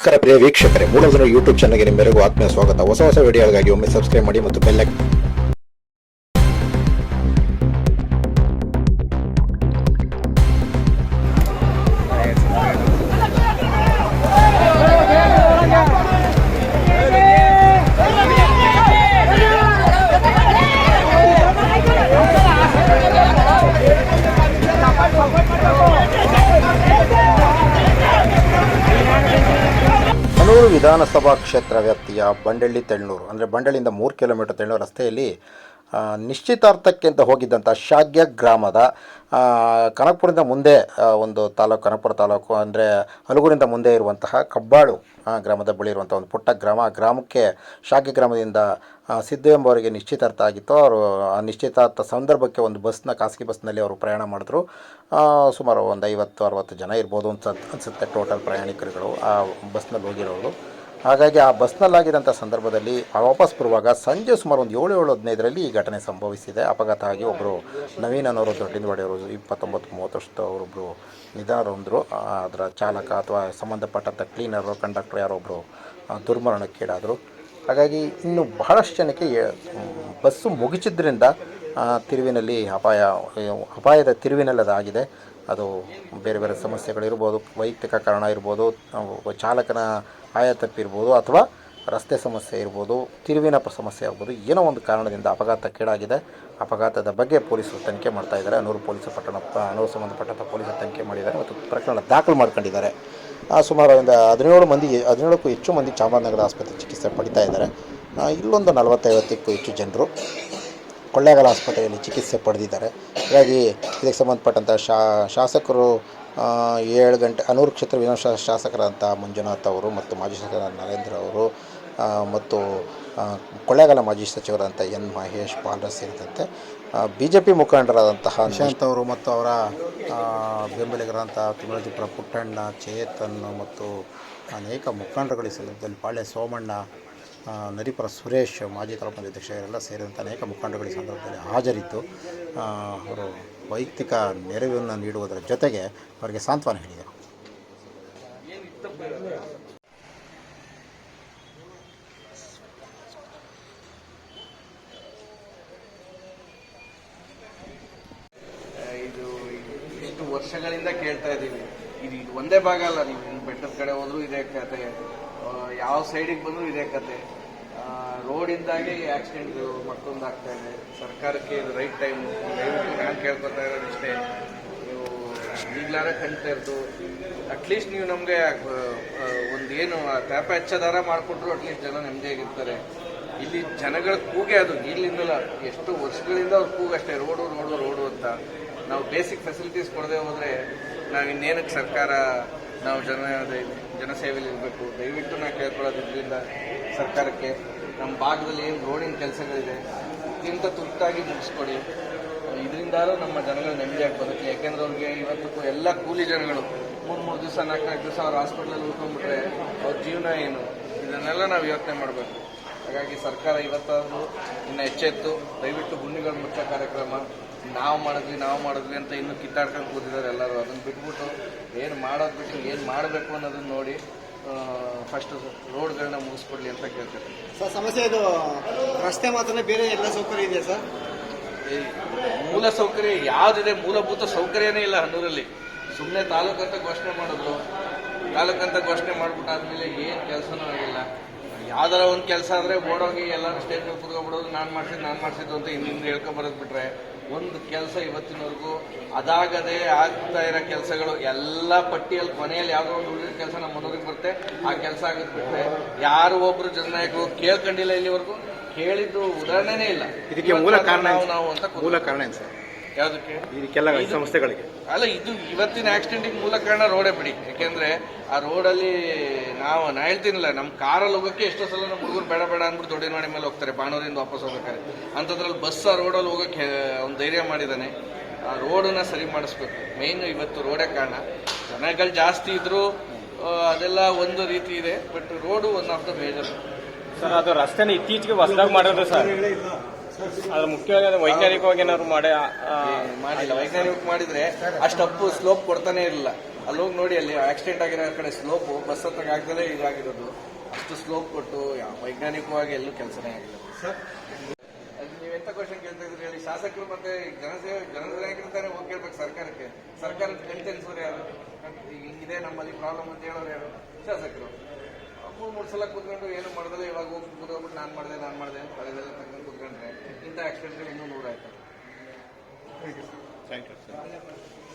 ನಮಸ್ಕಾರ ಪ್ರಿಯ ವೀಕ್ಷಕರೇ. ಯೂಟ್ಯೂಬ್ ಚಾನಲ್ಗೆ ನಿಮ್ಮೆಲ್ಲರಿಗೂ ಆತ್ಮೀಯ ಸ್ವಾಗತ. ಹೊಸ ಹೊಸ ವಿಡಿಯೋಗಳಿಗಾಗಿ ಒಮ್ಮೆ ಸಬ್ಸ್ಕ್ರೈಬ್ ಮಾಡಿ ಮತ್ತು ಬೆಲ್ ವಿಧಾನಸಭಾ ಕ್ಷೇತ್ರ ವ್ಯಾಪ್ತಿಯ ಬಂಡಳ್ಳಿ ತೆಳ್ನೂರು ಅಂದರೆ ಬಂಡಳ್ಳಿಯಿಂದ ಮೂರು ಕಿಲೋಮೀಟರ್ ತೆಳ್ನೂರು ರಸ್ತೆಯಲ್ಲಿ ನಿಶ್ಚಿತಾರ್ಥಕ್ಕೆ ಅಂತ ಹೋಗಿದ್ದಂಥ ಶಾಗ್ಯ ಗ್ರಾಮದ ಕನಕ್ಪುರದಿಂದ ಮುಂದೆ ಒಂದು ತಾಲೂಕು, ಕನಕಪುರ ತಾಲೂಕು ಅಂದರೆ ಹಲಗೂರಿಂದ ಮುಂದೆ ಇರುವಂತಹ ಕಬ್ಬಾಳು ಗ್ರಾಮದ ಬಳಿ ಇರುವಂಥ ಒಂದು ಪುಟ್ಟ ಗ್ರಾಮ. ಗ್ರಾಮಕ್ಕೆ ಶಾಗ್ಯ ಗ್ರಾಮದಿಂದ ಸಿದ್ದು ಎಂಬವರಿಗೆ ನಿಶ್ಚಿತಾರ್ಥ ಆಗಿತ್ತು. ಅವರು, ಆ, ನಿಶ್ಚಿತಾರ್ಥ ಸಂದರ್ಭಕ್ಕೆ ಒಂದು ಬಸ್ನ, ಖಾಸಗಿ ಬಸ್ನಲ್ಲಿ ಅವರು ಪ್ರಯಾಣ ಮಾಡಿದ್ರು. ಸುಮಾರು ಒಂದು ಐವತ್ತು, ಅರವತ್ತು ಜನ ಇರ್ಬೋದು ಅಂತ ಅನಿಸುತ್ತೆ ಟೋಟಲ್ ಪ್ರಯಾಣಿಕರುಗಳು ಆ ಬಸ್ನಲ್ಲಿ ಹೋಗಿರೋರು. ಹಾಗಾಗಿ ಆ ಬಸ್ನಲ್ಲಾಗಿದ್ದಂಥ ಸಂದರ್ಭದಲ್ಲಿ ವಾಪಸ್ ಬರುವಾಗ ಸಂಜೆ ಸುಮಾರು ಒಂದು ಏಳು ಏಳು ಹದಿನೈದರಲ್ಲಿ ಈ ಘಟನೆ ಸಂಭವಿಸಿದೆ. ಅಪಘಾತ ಆಗಿ ಒಬ್ಬರು ನವೀನ್ ಅನ್ನೋರು ದೊಡ್ಡಿನವಾಡಿಯವರು ಇಪ್ಪತ್ತೊಂಬತ್ತು ಮೂವತ್ತು ವರ್ಷದವರೊಬ್ಬರು ನಿಧನರೊಂದರು ಅದರ ಚಾಲಕ ಅಥವಾ ಸಂಬಂಧಪಟ್ಟಂಥ ಕ್ಲೀನರು ಕಂಡಕ್ಟರ್ ಯಾರೊಬ್ಬರು ದುರ್ಮರಣಕ್ಕೀಡಾದರು. ಹಾಗಾಗಿ ಇನ್ನು ಬಹಳಷ್ಟು ಜನಕ್ಕೆ ಬಸ್ಸು ಮುಗಿಸಿದ್ರಿಂದ ತಿರುವಿನಲ್ಲಿ ಅಪಾಯ ಅಪಾಯದ ತಿರುವಿನಲ್ಲಿ ಅದಾಗಿದೆ ಅದು ಬೇರೆ ಬೇರೆ ಸಮಸ್ಯೆಗಳಿರ್ಬೋದು, ವೈಯಕ್ತಿಕ ಕಾರಣ ಇರ್ಬೋದು ಚಾಲಕನ ಆಯ ತಪ್ಪಿರ್ಬೋದು ಅಥವಾ ರಸ್ತೆ ಸಮಸ್ಯೆ ಇರ್ಬೋದು, ತಿರುವಿನ ಸಮಸ್ಯೆ ಆಗ್ಬೋದು, ಏನೋ ಒಂದು ಕಾರಣದಿಂದ ಅಪಘಾತಕ್ಕೀಡಾಗಿದೆ ಅಪಘಾತದ ಬಗ್ಗೆ ಪೊಲೀಸರು ತನಿಖೆ ಮಾಡ್ತಾ ಇದ್ದಾರೆ. ಅನೂರು ಪೊಲೀಸ್ ಪಟ್ಟಣ ಅನೂರು ಸಂಬಂಧಪಟ್ಟಂಥ ಪೊಲೀಸರು ತನಿಖೆ ಮಾಡಿದ್ದಾರೆ ಮತ್ತು ಪ್ರಕರಣ ದಾಖಲು ಮಾಡ್ಕೊಂಡಿದ್ದಾರೆ. ಸುಮಾರು ಒಂದು ಹದಿನೇಳು ಮಂದಿ, ಹದಿನೇಳಕ್ಕೂ ಹೆಚ್ಚು ಮಂದಿ ಚಾಮರಾಜನಗರ ಆಸ್ಪತ್ರೆ ಚಿಕಿತ್ಸೆ ಪಡಿತಾ ಇದ್ದಾರೆ. ಇಲ್ಲೊಂದು ನಲವತ್ತೈವತ್ತಕ್ಕೂ ಹೆಚ್ಚು ಜನರು ಕೊಳ್ಳೇಗಾಲ ಆಸ್ಪತ್ರೆಯಲ್ಲಿ ಚಿಕಿತ್ಸೆ ಪಡೆದಿದ್ದಾರೆ. ಹಾಗಾಗಿ ಇದಕ್ಕೆ ಸಂಬಂಧಪಟ್ಟಂಥ ಶಾಸಕರು ಏಳು ಗಂಟೆ, ಅನೂರು ಕ್ಷೇತ್ರ ವಿಧಾನಸಭಾ ಶಾಸಕರಾದಂಥ ಮಂಜುನಾಥ್ ಅವರು ಮತ್ತು ಮಾಜಿ ಶಾಸಕ ನರೇಂದ್ರ ಅವರು ಮತ್ತು ಕೊಳ್ಳೇಗಾಲ ಮಾಜಿ ಸಚಿವರಾದಂಥ ಎನ್ ಮಹೇಶ್ ಪಾಲ್ರ ಸೇರಿದಂತೆ ಬಿ ಜೆ ಪಿ ಮುಖಂಡರಾದಂತಹ ನಿಶಾಂತ್ ಅವರು ಮತ್ತು ಅವರ ಬೆಂಬಲಿಗರಾದಂಥ ತಿಮ್ಮರಾಜಪುರ ಪುಟ್ಟಣ್ಣ, ಚೇತನ್ ಮತ್ತು ಅನೇಕ ಮುಖಂಡರುಗಳ ಸಂದರ್ಭದಲ್ಲಿ ಪಾಳ್ಯ ಸೋಮಣ್ಣ ನರಿಪುರ ಸುರೇಶ್ ಮಾಜಿ ತಾಲೂಕು ಅಧ್ಯಕ್ಷ ಇವರೆಲ್ಲ ಸೇರಿದಂಥ ಅನೇಕ ಮುಖಂಡಗಳು ಸಂದರ್ಭದಲ್ಲಿ ಹಾಜರಿದ್ದು ಅವರು ವೈಯಕ್ತಿಕ ನೆರವನ್ನು ನೀಡುವುದರ ಜೊತೆಗೆ ಅವರಿಗೆ ಸಾಂತ್ವನ ಹೇಳಿದರು. ಇದು ಇಷ್ಟು ವರ್ಷಗಳಿಂದ ಕೇಳ್ತಾ ಇದ್ದೀವಿ. ಇದು ಇದು ಒಂದೇ ಭಾಗ ಅಲ್ಲ, ನೀವು ಬೆಟ್ಟದ ಕಡೆ ಹೋದ್ರು ಇದೇ ಕಥೆ ಯಾವ ಸೈಡಿಗೆ ಬಂದ್ರು ಇದೇ ಕತೆ. ರೋಡಿಂದಾಗಿ ಆಕ್ಸಿಡೆಂಟ್ ಮತ್ತೊಂದು ಆಗ್ತಾ ಇದೆ. ಸರ್ಕಾರಕ್ಕೆ ಇದು ರೈಟ್ ಟೈಮ್ ದಯವಿಟ್ಟು ನಾನು ಕೇಳ್ಕೊತಾ ಇರೋದು ಇಷ್ಟೇ. ನೀವು ಈಗಲಾರ ಕಣ್ತಾ ಇರ್ತು ಅಟ್ಲೀಸ್ಟ್ ನೀವು ನಮಗೆ ಒಂದು ಏನು ತ್ಯಾಪ ಹೆಚ್ಚದಾರ ಮಾಡಿಕೊಟ್ರು ಅಟ್ಲೀಸ್ಟ್ ಜನ ನೆಮ್ಮದಿಯಾಗಿರ್ತಾರೆ ಇಲ್ಲಿ ಜನಗಳ ಕೂಗೆ ಅದು ಇಲ್ಲಿಂದಲ್ಲ ಎಷ್ಟು ವರ್ಷಗಳಿಂದ ಅವ್ರ ಕೂಗು ಅಷ್ಟೇ, ರೋಡು ರೋಡು ರೋಡು ಅಂತ. ನಾವು ಬೇಸಿಕ್ ಫೆಸಿಲಿಟೀಸ್ ಕೊಡದೆ ಹೋದ್ರೆ ನಾವು ಇನ್ನೇನಕ್ಕೆ ಸರ್ಕಾರ ನಾವು ಜನ ಜನಸೇವೆಯಲ್ಲಿ ಇರಬೇಕು. ದಯವಿಟ್ಟು ನಾವು ಕೇಳ್ಕೊಳ್ಳೋದ್ರಿಂದ ಸರ್ಕಾರಕ್ಕೆ ನಮ್ಮ ಭಾಗದಲ್ಲಿ ಏನು ರೋಡಿನ ಕೆಲಸಗಳಿದೆ ಇಂಥ ತುರ್ತಾಗಿ ಮುಗಿಸ್ಕೊಡಿ. ಇದರಿಂದಾದ್ರೂ ನಮ್ಮ ಜನಗಳು ನೆಮ್ಮದಿಯಾಗಿ ಬರುತ್ತೆ ಯಾಕೆಂದ್ರೆ ಅವ್ರಿಗೆ ಇವತ್ತು ಎಲ್ಲ ಕೂಲಿ ಜನಗಳು ಮೂರು ಮೂರು ದಿವಸ, ನಾಲ್ಕು ನಾಲ್ಕು ದಿವಸ ಅವ್ರ ಹಾಸ್ಪಿಟ್ಲಲ್ಲಿ ಉಳ್ಕೊಂಡ್ಬಿಟ್ರೆ ಅವ್ರ ಜೀವನ ಏನು? ಇದನ್ನೆಲ್ಲ ನಾವು ಯೋಚನೆ ಮಾಡಬೇಕು. ಹಾಗಾಗಿ ಸರ್ಕಾರ ಇವತ್ತಾದರೂ ಇನ್ನು ಎಚ್ಚೆತ್ತು. ದಯವಿಟ್ಟು ಗುಂಡಿಗಳ ಮುಚ್ಚ ಕಾರ್ಯಕ್ರಮ. ನಾವು ಮಾಡಿದ್ವಿ ನಾವು ಮಾಡಿದ್ವಿ ಅಂತ ಇನ್ನೂ ಕಿತ್ತಾಡ್ಕೊಂಡು ಕೂತಿದ್ದಾರೆ ಎಲ್ಲರೂ. ಅದನ್ನು ಬಿಟ್ಬಿಟ್ಟು ಏನು ಮಾಡೋದು ಬಿಟ್ಟು ಏನು ಮಾಡಬೇಕು ಅನ್ನೋದನ್ನ ನೋಡಿ ಫಸ್ಟ್ ರೋಡ್ಗಳನ್ನ ಮುಗಿಸ್ಕೊಡ್ಲಿ ಅಂತ ಕೇಳ್ತಾರೆ ಸರ್ ಸಮಸ್ಯೆ ಇದು ರಸ್ತೆ ಮಾತ್ರ ಬೇರೆ ಎಲ್ಲ ಸೌಕರ್ಯ ಇದೆಯಾ ಸರ್? ಮೂಲ ಸೌಕರ್ಯ ಯಾವುದಿದೆ? ಮೂಲಭೂತ ಸೌಕರ್ಯನೇ ಇಲ್ಲ ಹನ್ನೂರಲ್ಲಿ. ಸುಮ್ಮನೆ ತಾಲೂಕು ಅಂತ ಘೋಷಣೆ ಮಾಡಿದ್ರು. ತಾಲೂಕು ಅಂತ ಘೋಷಣೆ ಮಾಡ್ಬಿಟ್ಟಾದ್ಮೇಲೆ ಏನು ಕೆಲಸನೂ ಆಗಿಲ್ಲ. ಯಾವ್ದಾರ ಒಂದು ಕೆಲಸ ಆದರೆ ಓಡೋಗಿ ಎಲ್ಲರೂ ಸ್ಟೇಜ್ ಮೇಲೆ ಕುತ್ಕೊಬಿಡೋದು ನಾನು ಮಾಡ್ಸಿದ್ದು ನಾನು ಮಾಡ್ಸಿದ್ದು ಅಂತ ಇನ್ನಿಂದ ಹೇಳ್ಕೊಂಬರೋದು ಬಿಟ್ರೆ ಒಂದು ಕೆಲಸ ಇವತ್ತಿನವರೆಗೂ ಅದಾಗದೆ ಆಗ್ತಾ ಇರೋ ಕೆಲಸಗಳು ಎಲ್ಲ ಪಟ್ಟಿಯಲ್ಲಿ ಕೊನೆಯಲ್ಲಿ ಯಾವುದೋ ಒಂದು ಉಳಿದ ಕೆಲಸ ನಮ್ಮ ಮನೋರಿಗೆ ಬರುತ್ತೆ ಆ ಕೆಲಸ ಆಗುತ್ತೆ ಯಾರು ಒಬ್ರು ಜನನಾಯಕರು ಕೇಳ್ಕೊಂಡಿಲ್ಲ ಇಲ್ಲಿವರೆಗೂ ಕೇಳಿದ್ದು ಉದಾಹರಣೆನೇ ಇಲ್ಲ ಇದಕ್ಕೆ ಮೂಲ ಕಾರಣ ನಾವು? ಅಂತ. ಮೂಲ ಕಾರಣ ಏನು ಸರ್ ಯಾವ್ದಕ್ಕೆ? ಇದಕ್ಕೆಲ್ಲ ಸಮಸ್ಯೆಗಳಿಗೆ ಅಲ್ಲ ಇದು ಇವತ್ತಿನ ಆಕ್ಸಿಡೆಂಟಿಗೆ ಮೂಲ ಕಾರಣ ರೋಡೇ ಬಿಡಿ. ಯಾಕೆಂದ್ರೆ ಆ ರೋಡಲ್ಲಿ ನಾವು ನಾ ಹೇಳ್ತೀನಿಲ್ಲ ನಮ್ಮ ಕಾರಲ್ಲಿ ಹೋಗೋಕೆ ಎಷ್ಟೋ ಸಲ ನಮ್ಮ ಹುಡುಗರು ಬೇಡ ಬೇಡ ಅಂದ್ಬಿಟ್ಟು ಮಾಡಿ ಮೇಲೆ ಹೋಗ್ತಾರೆ ಬಾಣೂರಿಂದ ವಾಪಸ್ ಹೋಗ್ಬೇಕಾದ್ರೆ. ಅಂಥದ್ರಲ್ಲಿ ಬಸ್ ಆ ರೋಡಲ್ಲಿ ಹೋಗೋಕೆ ಅವ್ನು ಧೈರ್ಯ ಮಾಡಿದ್ದಾನೆ. ಆ ರೋಡನ್ನ ಸರಿ ಮಾಡಿಸ್ಬೇಕು. ಮೇಯ್ನ್ ಇವತ್ತು ರೋಡೇ ಕಾರಣ. ಜನಗಳು ಜಾಸ್ತಿ ಇದ್ರು ಅದೆಲ್ಲ ಒಂದು ರೀತಿ ಇದೆ but road one of the major sir ಅದು ರಸ್ತೆನ ಇತ್ತೀಚೆಗೆ ಹೊಸದಾಗಿ ಮಾಡೋದು ಸರ್. ಅದು ಮುಖ್ಯವಾಗಿ ಅದು ವೈಜ್ಞಾನಿಕವಾಗಿ ಏನಾದ್ರು ಮಾಡಿ ಮಾಡಿಲ್ಲ. ವೈಜ್ಞಾನಿಕ ಮಾಡಿದ್ರೆ ಅಷ್ಟು ಅಪ್ಪು ಸ್ಲೋಪ್ ಕೊಡ್ತಾನೆ ಇರಲಿಲ್ಲ. ಅಲ್ಲಿ ಹೋಗಿ ನೋಡಿ ಅಲ್ಲಿ ಆಕ್ಸಿಡೆಂಟ್ ಆಗಿರೋ ಕಡೆ ಸ್ಲೋಪ್ ಬಸ್ ಹತ್ತಕ್ಕೆ ಆಗ್ದಲೇ ಇದಾಗಿರೋದು. ಅಷ್ಟು ಸ್ಲೋಪ್ ಕೊಟ್ಟು ವೈಜ್ಞಾನಿಕವಾಗಿ ಎಲ್ಲೂ ಕೆಲಸನೇ ಆಗಿಲ್ಲ. ನೀವೆಂತ ಕ್ವಶನ್ ಕೇಳ್ತಾ ಇದ್ರಿ ಹೇಳಿ? ಶಾಸಕರು ಮತ್ತೆ ಜನಸೇವೆ ಜನನಾಯಕರು ಹೋಗಿ ಕೇಳ್ಬೇಕು ಸರ್ಕಾರಕ್ಕೆ. ಸರ್ಕಾರದ ಕಣ್ತೆನ್ಸೋರು ಯಾರು? ಈಗ ಹಿಂಗಿದೆ ನಮ್ಮಲ್ಲಿ ಪ್ರಾಬ್ಲಮ್ ಅಂತ ಹೇಳೋರು ಯಾರು? ಶಾಸಕರು. ಮೂರು ಮೂರು ಸಲ ಕೂತ್ಕೊಂಡು ಏನು ಮಾಡಿದ್ರೆ ಇವಾಗ ಹೋಗಿ ಕೂತ್ಕೊಂಡ್ಬಿಟ್ಟು ನಾನು ಮಾಡಿದೆ ನಾನು ಮಾಡಿದೆ ಅಂತ ತಲೆದೆಲ್ಲ ತಗೊಂಡು ಕೂತ್ಕೊಂಡ್ರೆ ಇಂಥ ಆಕ್ಸಿಡೆಂಟ್ಗಳು ಇನ್ನೂ ನೂರಾಯ್ತು ಥ್ಯಾಂಕ್ ಯು ಸರ್